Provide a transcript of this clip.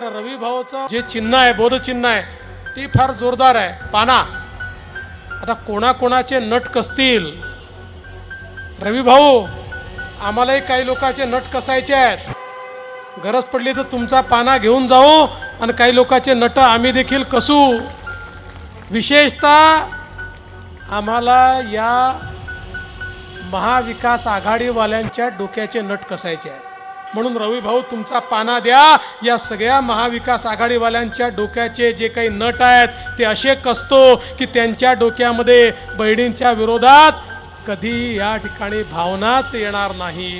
तर रवी भाऊचं जे चिन्ह आहे बोधचिन्ह आहे ती फार जोरदार आहे. पाना आता कोणाकोणाचे नट कसतील? रवी भाऊ आम्हालाही काही लोकांचे नट कसायचे आहेत? गरज पडली तर तुमचा पाना घेऊन जाऊ आणि काही लोकांचे नट आम्ही देखील कसू. विशेषतः आम्हाला या महाविकास आघाडीवाल्यांच्या डोक्याचे नट कसायचे आहेत. म्हणून रवी भाऊ तुमचा पाना द्या. या सगळ्या महाविकास आघाडीवाल्यांच्या डोक्याचे जे काही नट आहेत ते असे कसतो की त्यांच्या डोक्यामध्ये बहिणींच्या विरोधात कधी या ठिकाणी भावनाच येणार नाही.